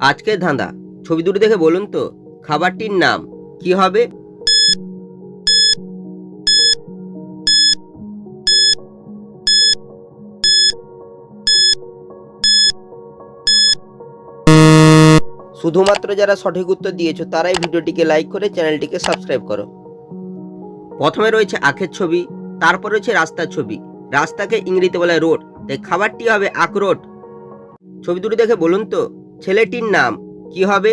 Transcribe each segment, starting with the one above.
আজকের ধাঁধা ছবি দুটো দেখে বলুন তো, খাবারটির নাম কি হবে? শুধুমাত্র যারা সঠিক উত্তর দিয়েছ, তারাই ভিডিওটিকে লাইক করে চ্যানেলটিকে সাবস্ক্রাইব করো। প্রথমে রয়েছে আখের ছবি, তারপর রয়েছে রাস্তার ছবি। রাস্তাকে ইংরেজিতে বলে রোড, তাই খাবারটি হবে আখরোট ছবি দুটো দেখে বলুন তো, ছেলেটির নাম কি হবে?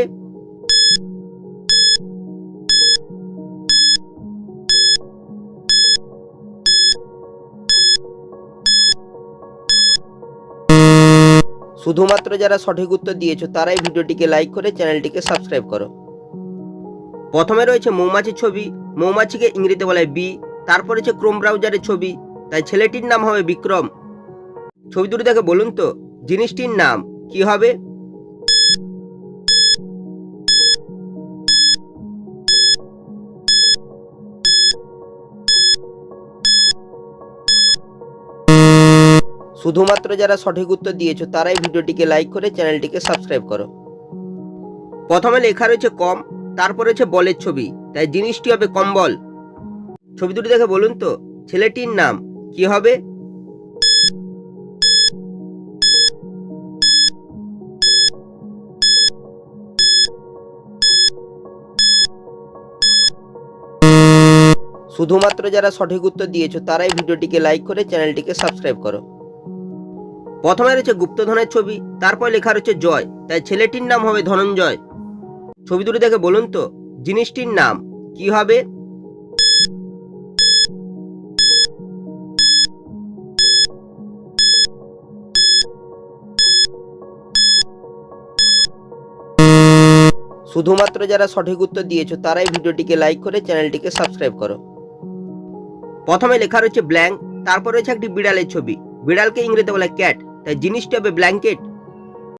শুধুমাত্র যারা সঠিক উত্তর দিয়েছ, তারাই ভিডিওটিকে লাইক করে চ্যানেলটিকে সাবস্ক্রাইব করো। প্রথমে রয়েছে মৌমাছির ছবি। মৌমাছিকে ইংরেজিতে বলা বি তারপর রয়েছে ক্রোম ব্রাউজারের ছবি। তাই ছেলেটির নাম হবে বিক্রম। ছবি দুটো দেখে বলুন তো জিনিসটির নাম কি হবে? শুধুমাত্র যারা সঠিক উত্তর দিয়েছ, তারাই ভিডিওটিকে লাইক করে চ্যানেলটিকে সাবস্ক্রাইব করো। প্রথমে লেখা রয়েছে কম, তারপর রয়েছে বলের ছবি। তাই জিনিসটি হবে কম্বল। ছবি দুটি দেখে বলুন তো, ছেলেটির নাম কি হবে? শুধুমাত্র যারা সঠিক উত্তর দিয়েছ, তারাই ভিডিওটিকে লাইক করে চ্যানেলটিকে সাবস্ক্রাইব করো। প্রথমে রয়েছে গুপ্তধনের ছবি, তারপর লেখা রয়েছে জয়, তাই ছেলেটির নাম হবে ধনঞ্জয়। ছবি দুটো দেখে বলুন তো, জিনিসটির নাম কি হবে? শুধুমাত্র যারা সঠিক উত্তর দিয়েছ, তারাই ভিডিওটিকে লাইক করে চ্যানেলটিকে সাবস্ক্রাইব করো। প্রথমে লেখা রয়েছে ব্ল্যাঙ্ক তারপর রয়েছে একটি বিড়ালের ছবি। বিড়ালকে ইংরেজিতে বলে ক্যাট তাই জিনিসটি হবে ব্ল্যাঙ্কেট